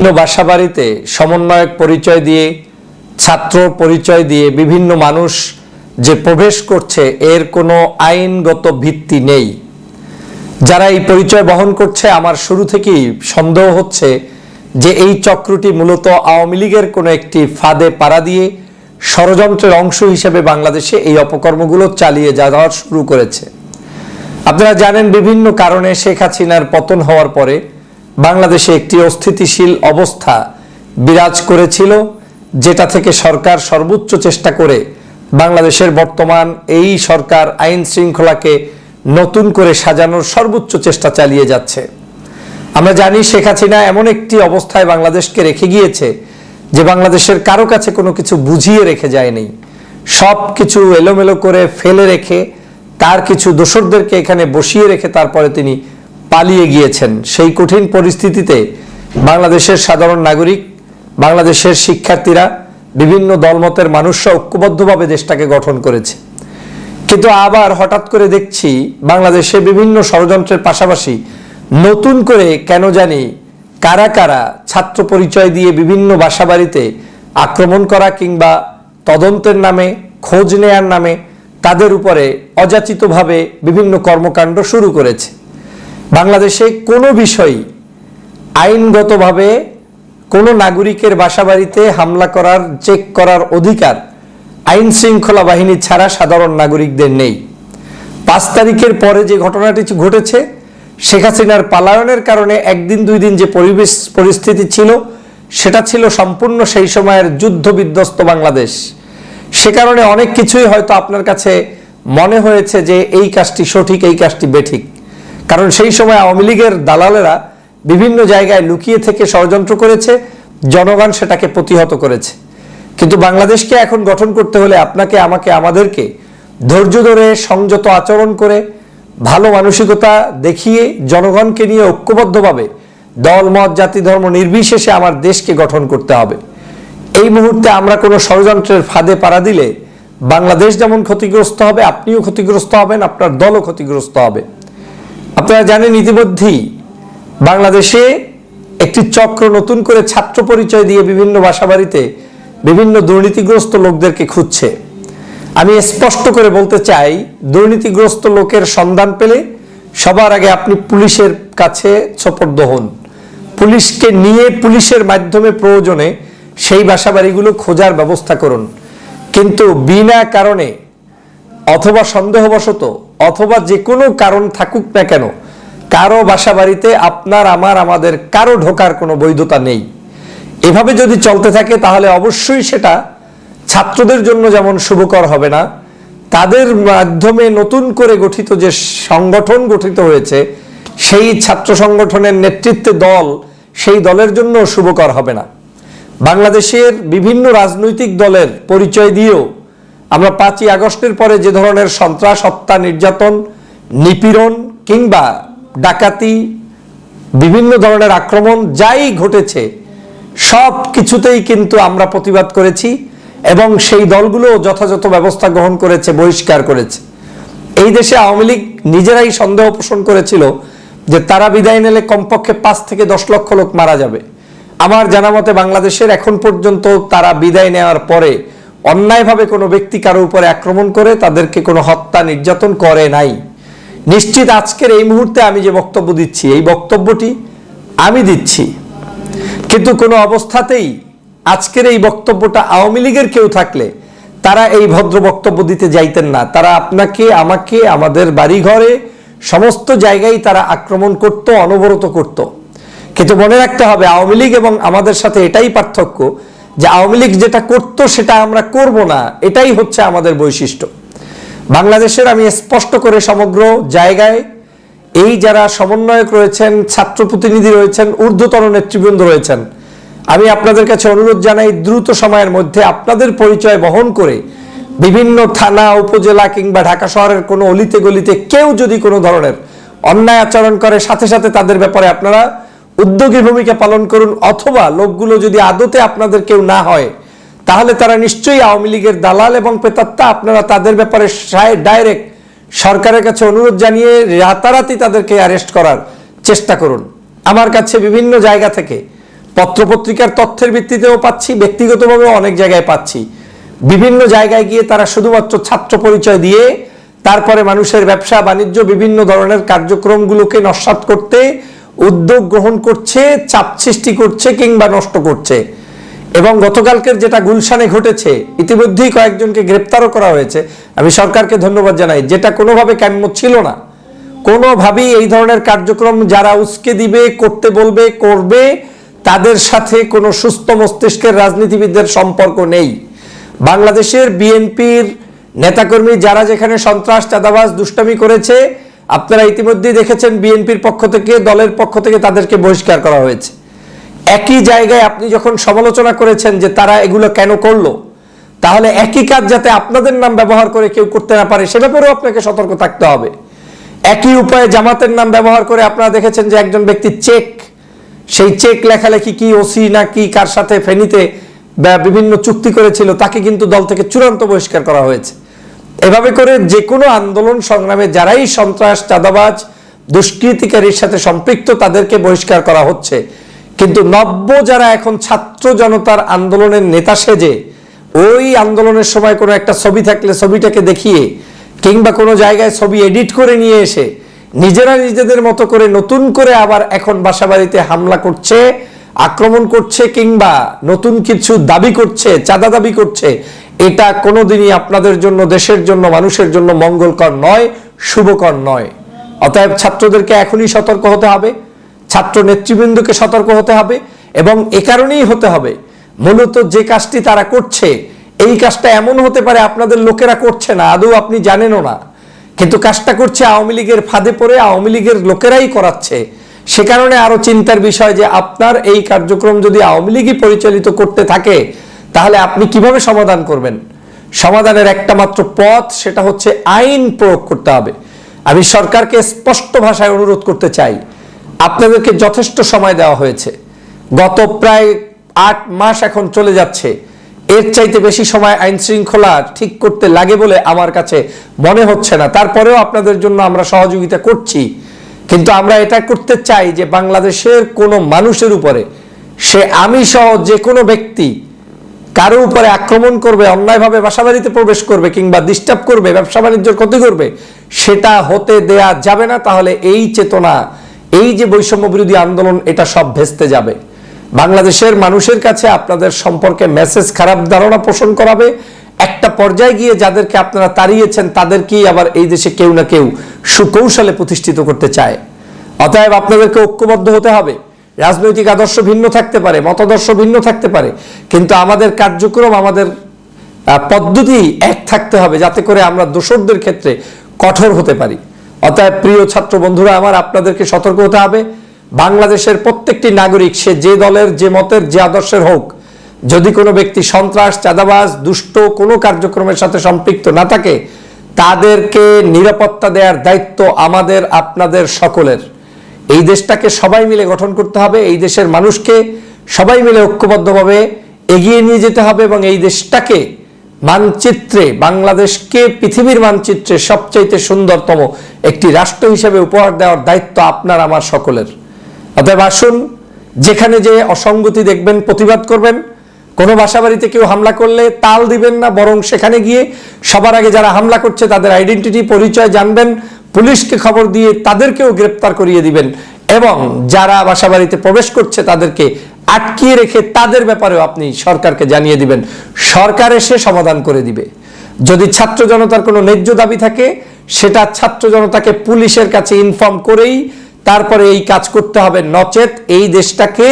বিভিন্ন বাসাবাড়িতে সমন্বয়ক পরিচয় দিয়ে, ছাত্র পরিচয় দিয়ে বিভিন্ন মানুষ যে প্রবেশ করছে, এর কোনো আইনগত ভিত্তি নেই। যারা এই পরিচয় বহন করছে, আমার শুরু থেকেই সন্দেহ হচ্ছে যে এই চক্রটি মূলত আওয়ামী লীগের কোনো একটি ফাঁদে পাড়া দিয়ে ষড়যন্ত্রের অংশ হিসেবে বাংলাদেশে এই অপকর্মগুলো চালিয়ে যাওয়া শুরু করেছে। আপনারা জানেন বিভিন্ন কারণে শেখ হাসিনার পতন হওয়ার পরে বাংলাদেশে একটি অস্থিতিশীল অবস্থা বিরাজ করেছিল, যেটা থেকে সরকার সর্বোচ্চ চেষ্টা করে বাংলাদেশের বর্তমান এই সরকার আইন শৃঙ্খলাকে নতুন করে সাজানোর সর্বোচ্চ চেষ্টা চালিয়ে যাচ্ছে। আমরা জানি শেখ হাসিনা এমন একটি অবস্থায় বাংলাদেশকে রেখে গিয়েছে, যে বাংলাদেশের কারও কাছে কোনো কিছু বুঝিয়ে রেখে যায়নি। সব কিছু এলোমেলো করে ফেলে রেখে, তার কিছু দোসরদেরকে এখানে বসিয়ে রেখে তারপরে তিনি পালিয়ে গিয়েছেন। সেই কঠিন পরিস্থিতিতে বাংলাদেশের সাধারণ নাগরিক, বাংলাদেশের শিক্ষার্থীরা, বিভিন্ন দলমতের মানুষরা ঐক্যবদ্ধভাবে দেশটাকে গঠন করেছে। কিন্তু আবার হঠাৎ করে দেখছি বাংলাদেশে বিভিন্ন ষড়যন্ত্রের পাশাপাশি নতুন করে কেন জানি কারা কারা ছাত্র পরিচয় দিয়ে বিভিন্ন বাসাবাড়িতে আক্রমণ করা কিংবা তদন্তের নামে, খোঁজ নেয়ার নামে তাদের উপরে অযাচিতভাবে বিভিন্ন কর্মকাণ্ড শুরু করেছে। বাংলাদেশে কোনো বিষয়ই আইনগতভাবে কোনো নাগরিকের বাসাবাড়িতে হামলা করার, চেক করার অধিকার আইন শৃঙ্খলা বাহিনী ছাড়া সাধারণ নাগরিকদের নেই। পাঁচ তারিখের পরে যে ঘটনাটি ঘটেছে, শেখ হাসিনার পালায়নের কারণে একদিন, দুই দিন যে পরিবেশ, পরিস্থিতি ছিল, সেটা ছিল সম্পূর্ণ সেই সময়ের যুদ্ধ বিধ্বস্ত বাংলাদেশ। সে কারণে অনেক কিছুই হয়তো আপনার কাছে মনে হয়েছে যে এই কাজটি সঠিক, এই কাজটি বেঠিক। কারণ সেই সময় আওয়ামী লীগের দালালেরা বিভিন্ন জায়গায় লুকিয়ে থেকে ষড়যন্ত্র করেছে, জনগণ সেটাকে প্রতিহত করেছে। কিন্তু বাংলাদেশকে এখন গঠন করতে হলে আপনাকে, আমাকে, আমাদেরকে ধৈর্য ধরে সংযত আচরণ করে ভালো মানসিকতা দেখিয়ে জনগণকে নিয়ে ঐক্যবদ্ধভাবে দল, মত, জাতি, ধর্ম নির্বিশেষে আমার দেশকে গঠন করতে হবে। এই মুহূর্তে আমরা কোনো ষড়যন্ত্রের ফাঁদে পাড়া দিলে বাংলাদেশ যেমন ক্ষতিগ্রস্ত হবে, আপনিও ক্ষতিগ্রস্ত হবেন, আপনার দলও ক্ষতিগ্রস্ত হবে। আপনারা জানেন ইতিমধ্যেই বাংলাদেশে একটি চক্র নতুন করে ছাত্র পরিচয় দিয়ে বিভিন্ন বাসাবাড়িতে বিভিন্ন দুর্নীতিগ্রস্ত লোকদেরকে খুঁজছে। আমি স্পষ্ট করে বলতে চাই, দুর্নীতিগ্রস্ত লোকের সন্ধান পেলে সবার আগে আপনি পুলিশের কাছে সোপর্দ হন। পুলিশকে নিয়ে পুলিশের মাধ্যমে প্রয়োজনে সেই বাসাবাড়িগুলো খোঁজার ব্যবস্থা করুন। কিন্তু বিনা কারণে অথবা সন্দেহবশত অথবা যে কোনো কারণ থাকুক না কেন, কারও বাসা বাড়িতে আপনার, আমার, আমাদের কারও ঢোকার কোনো বৈধতা নেই। এভাবে যদি চলতে থাকে, তাহলে অবশ্যই সেটা ছাত্রদের জন্য যেমন শুভকর হবে না, তাদের মাধ্যমে নতুন করে গঠিত যে সংগঠন গঠিত হয়েছে, সেই ছাত্র সংগঠনের নেতৃত্বে দল, সেই দলের জন্য শুভকর হবে না। বাংলাদেশের বিভিন্ন রাজনৈতিক দলের পরিচয় দিয়েও আমরা পাঁচই আগস্টের পরে যে ধরনের সন্ত্রাস, হত্যা, নির্যাতন, নিপীড়ন কিংবা ডাকাতি, বিভিন্ন ধরনের আক্রমণ যাই ঘটেছে, সব কিছুতেই কিন্তু আমরা প্রতিবাদ করেছি এবং সেই দলগুলো যথাযথ ব্যবস্থা গ্রহণ করেছে, বহিষ্কার করেছে। এই দেশে আওয়ামী লীগ নিজেরাই সন্দেহ পোষণ করেছিল যে তারা বিদায় নিলে কমপক্ষে পাঁচ থেকে দশ লক্ষ লোক মারা যাবে। আমার জানা মতে বাংলাদেশের এখন পর্যন্ত তারা বিদায় নেওয়ার পরে অন্যায়ভাবে কোনো ব্যক্তি কারও উপরে আক্রমণ করে তাদেরকে কোনো হত্যা নির্যাতন করে নাই। নিশ্চিত আজকের এই মুহূর্তে আমি যে বক্তব্য দিচ্ছি, এই বক্তব্যটি আমি দিচ্ছি। কিন্তু কোনো অবস্থাতেই আজকের এই বক্তব্যটা আওয়ামী লীগের কেউ থাকলে তারা এই ভদ্র বক্তব্য দিতে যাইতেন না। তারা আপনাকে, আমাকে, আমাদের বাড়িঘরে সমস্ত জায়গায় তারা আক্রমণ করত, অনবরত করত। কিন্তু মনে রাখতে হবে, আওয়ামী লীগ এবং আমাদের সাথে এটাই পার্থক্য যে আওয়ামী লীগ যেটা করতো সেটা আমরা করব না, এটাই হচ্ছে আমাদের বৈশিষ্ট্য। বাংলাদেশের আমি স্পষ্ট করে সমগ্র জায়গায় এই যারা সমন্বয়ক রয়েছেন, ছাত্র প্রতিনিধি রয়েছেন, ঊর্ধ্বতন নেতৃবৃন্দ রয়েছেন, আমি আপনাদের কাছে অনুরোধ জানাই দ্রুত সময়ের মধ্যে আপনাদের পরিচয় বহন করে বিভিন্ন থানা, উপজেলা কিংবা ঢাকা শহরের কোনো অলিতে গলিতে কেউ যদি কোনো ধরনের অন্যায় আচরণ করে, সাথে সাথে তাদের ব্যাপারে আপনারা উদ্যোগী ভূমিকা পালন করুন অথবা লোকগুলো যদি আদতে আপনাদের কেউ না হয়, তাহলে তারা নিশ্চয়ই আওয়ামী লীগের দালাল এবং প্রেতাত্মা আপনারা তাদের ব্যাপারে ডাইরেক্ট সরকারের কাছে অনুরোধ জানিয়ে রাতারাতি তাদেরকে অ্যারেস্ট করার চেষ্টা করুন। আমার কাছে বিভিন্ন জায়গা থেকে পত্রপত্রিকার তথ্যের ভিত্তিতেও পাচ্ছি, ব্যক্তিগতভাবেও অনেক জায়গায় পাচ্ছি। বিভিন্ন জায়গায় গিয়ে তারা শুধুমাত্র ছাত্র পরিচয় দিয়ে, তারপরে মানুষের ব্যবসা, বাণিজ্য, বিভিন্ন ধরনের কার্যক্রমগুলোকে নস্বাত করতে উদ্যোগ গ্রহণ করছে, চাপ সৃষ্টি করছে কিংবা নষ্ট করছে। এবং গতকালকের যেটা গুলশানে ঘটেছে, ইতিমধ্যেই কয়েকজনকে গ্রেপ্তারও করা হয়েছে। আমি সরকারকে ধন্যবাদ জানাই, যেটা কোনোভাবে কাম্য ছিল না। কোনোভাবেই এই ধরনের কার্যক্রম যারা উস্কে দিবে, করতে বলবে, করবে, তাদের সাথে কোনো সুস্থ মস্তিষ্কের রাজনীতিবিদদের সম্পর্ক নেই। বাংলাদেশের বিএনপির নেতাকর্মী যারা যেখানে সন্ত্রাস, চাঁদাবাজ, দুষ্টামি করেছে আপনারা ইতিমধ্যেই দেখেছেন বিএনপির পক্ষ থেকে, দলের পক্ষ থেকে তাদেরকে বহিষ্কার করা হয়েছে। একই জায়গায় আপনি যখন সমালোচনা করেছেন যে তারা এগুলো কেন করল, তাহলে একই কাজ যাতে আপনাদের নাম ব্যবহার করে কেউ করতে না পারে, সে ব্যাপারেও আপনাকে সতর্ক থাকতে হবে। একই উপায়ে জামাতের নাম ব্যবহার করে আপনারা দেখেছেন যে একজন ব্যক্তি চেক, সেই চেক লেখালেখি কি ওসি না কি, কার সাথে ফেনীতে বিভিন্ন চুক্তি করেছিল, তাকে কিন্তু দল থেকে চূড়ান্ত বহিষ্কার করা হয়েছে। এভাবে করে যে কোনো আন্দোলন সংগ্রামে যারাই সন্ত্রাস, চাঁদাবাজ, দুষ্কৃতিকারীর সাথে সম্পৃক্ত তাদেরকে বহিষ্কার করা হচ্ছে। কিন্তু নব্য যারা এখন ছাত্র জনতার আন্দোলনের নেতা সেজে, ওই আন্দোলনের সময় কোনো একটা ছবি থাকলে ছবিটাকে দেখিয়ে কিংবা কোনো জায়গায় ছবি এডিট করে নিয়ে এসে নিজেরা নিজেদের মতো করে নতুন করে আবার এখন বাসাবাড়িতে হামলা করছে, আক্রমণ করছে কিংবা নতুন কিছু দাবি করছে, চাঁদা দাবি করছে এটা কোনোদিনই আপনাদের জন্য, দেশের জন্য, মানুষের জন্য মঙ্গলকর নয়, শুভকর নয়। অতএব ছাত্রদেরকে এখনই সতর্ক হতে হবে, ছাত্র নেতৃবৃন্দকে সতর্ক হতে হবে এবং এ কারণেই হতে হবে, মূলত যে কাজটি তারা করছে, এই কাজটা এমন হতে পারে আপনাদের লোকেরা করছে না, আদৌ আপনি জানেনও না। কিন্তু কাজটা করছে আওয়ামী লীগের ফাঁদে পড়ে, আওয়ামী লীগের লোকেরাই করাচ্ছে। সে কারণে আরও চিন্তার বিষয় যে আপনার এই কার্যক্রম যদি আওয়ামী লীগই পরিচালিত করতে থাকে তাহলে আপনি কীভাবে সমাধান করবেন? সমাধানের একটা মাত্র পথ, সেটা হচ্ছে আইন প্রয়োগ করতে হবে। আমি সরকারকে স্পষ্ট ভাষায় অনুরোধ করতে চাই। আপনাদেরকে যথেষ্ট সময় দেওয়া হয়েছে। গত প্রায় আট মাস এখন চলে যাচ্ছে। এর চাইতে বেশি সময় আইন শৃঙ্খলা ঠিক করতে লাগে বলে আমার কাছে মনে হচ্ছে না। তারপরেও আপনাদের জন্য আমরা সহযোগিতা করছি। কিন্তু আমরা এটা করতে চাই যে বাংলাদেশের কোনো মানুষের উপরে, সে আমি সহ যে কোনো ব্যক্তি কারও উপরে আক্রমণ করবে, অন্যায়ভাবে বাসাবাড়িতে প্রবেশ করবে কিংবা ডিস্টার্ব করবে, ব্যবসা বাণিজ্যের ক্ষতি করবে, সেটা হতে দেয়া যাবে না। তাহলে এই চেতনা, এই যে বৈষম্য বিরোধী আন্দোলন, এটা সব ভেস্তে যাবে। বাংলাদেশের মানুষের কাছে আপনাদের সম্পর্কে মেসেজ খারাপ ধারণা পোষণ করাবে। একটা পর্যায়ে গিয়ে যাদেরকে আপনারা তাড়িয়েছেন, তাদেরকেই আবার এই দেশে কেউ না কেউ সুকৌশলে প্রতিষ্ঠিত করতে চায়। অতএব আপনাদেরকে ঐক্যবদ্ধ হতে হবে। রাজনৈতিক আদর্শ ভিন্ন থাকতে পারে, মতাদর্শ ভিন্ন থাকতে পারে, কিন্তু আমাদের কার্যক্রম, আমাদের পদ্ধতি এক থাকতে হবে যাতে করে আমরা দোষরদের ক্ষেত্রে কঠোর হতে পারি। অতএব প্রিয় ছাত্র বন্ধুরা, আমার আপনাদেরকে সতর্ক হতে হবে। বাংলাদেশের প্রত্যেকটি নাগরিক, সে যে দলের, যে মতের, যে আদর্শের হোক, যদি কোনো ব্যক্তি সন্ত্রাস, চাঁদাবাজ, দুষ্ট কোনো কার্যক্রমের সাথে সম্পৃক্ত না থাকে, তাদেরকে নিরাপত্তা দেওয়ার দায়িত্ব আমাদের, আপনাদের সকলের। এই দেশটাকে সবাই মিলে গঠন করতে হবে, এই দেশের মানুষকে সবাই মিলে ঐক্যবদ্ধভাবে এগিয়ে নিয়ে যেতে হবে এবং এই দেশটাকে মানচিত্রে, বাংলাদেশকে পৃথিবীর মানচিত্রে সবচাইতে সুন্দরতম একটি রাষ্ট্র হিসেবে উপহার দেওয়ার দায়িত্ব আপনার, আমার সকলের। অতএব আসুন, যেখানে যে অসঙ্গতি দেখবেন, প্রতিবাদ করবেন কোনো বাসা বাড়িতে কেউ হামলা করলে তাল দিবেন না, বরং সেখানে গিয়ে সবার আগে যারা হামলা করছে তাদের আইডেন্টিটি পরিচয় জানবেন, পুলিশকে খবর দিয়ে তাদেরকেও গ্রেপ্তার করিয়ে দিবেন এবং যারা বাসা বাড়িতে প্রবেশ করছে তাদেরকে আটকিয়ে রেখে তাদের ব্যাপারেও আপনি সরকারকে জানিয়ে দিবেন। সরকার এসে সমাধান করে দিবে। যদি ছাত্র জনতার কোনো ন্যায্য দাবি থাকে, সেটা ছাত্র জনতাকে পুলিশের কাছে ইনফর্ম করেই তারপরে এই কাজ করতে হবে। নচেত এই দেশটাকে